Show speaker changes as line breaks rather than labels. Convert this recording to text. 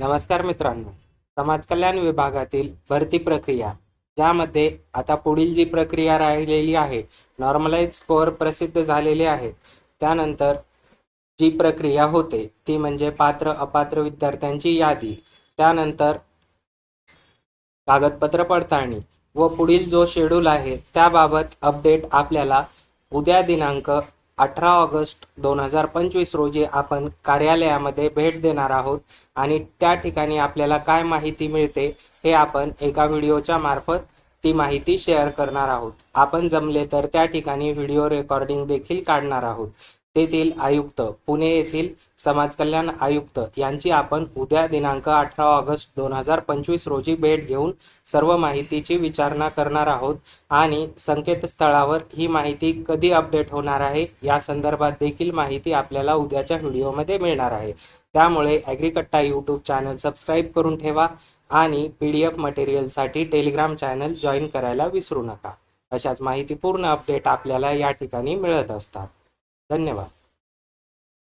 नमस्कार मित्रांनो. समाज कल्याण विभागातील भरती प्रक्रिया ज्यामध्ये आता पुढील जी प्रक्रिया राहिलेली आहे नॉर्मलाइज स्कोअर प्रसिद्ध झालेले आहेत त्यानंतर जी प्रक्रिया होते ती म्हणजे पात्र अपात्र विद्यार्थ्यांची यादी. त्यानंतर कागदपत्र पडताळणी व पुढील जो शेड्यूल आहे त्याबाबत अपडेट आपल्याला उद्या दिनांक अठरा ऑगस्ट दोन हजार पंचवीस रोजी आपण कार्यालयामध्ये भेट देणार आहोत आणि त्या ठिकाणी आपल्याला काय माहिती मिळते हे आपण एका व्हिडिओच्या मार्फत ती माहिती शेअर करणार आहोत. आपण जमले तर त्या ठिकाणी व्हिडिओ रेकॉर्डिंग देखील काढणार आहोत. तेथील आयुक्त पुणे येथील समाज कल्याण आयुक्त यांची आपण उद्या दिनांक अठरा ऑगस्ट दोन हजार पंचवीस रोजी भेट घेऊन सर्व माहितीची विचारणा करणार आहोत आणि संकेतस्थळावर ही माहिती कधी अपडेट होणार आहे या संदर्भात देखील माहिती आपल्याला उद्याच्या व्हिडिओमध्ये मिळणार आहे. त्यामुळे ॲग्रिकट्टा यूट्यूब चॅनल सबस्क्राईब करून ठेवा आणि पी डी एफ मटेरियलसाठी टेलिग्राम चॅनल जॉईन करायला विसरू नका. अशाच माहितीपूर्ण अपडेट आपल्याला या ठिकाणी मिळत असतात. धन्यवाद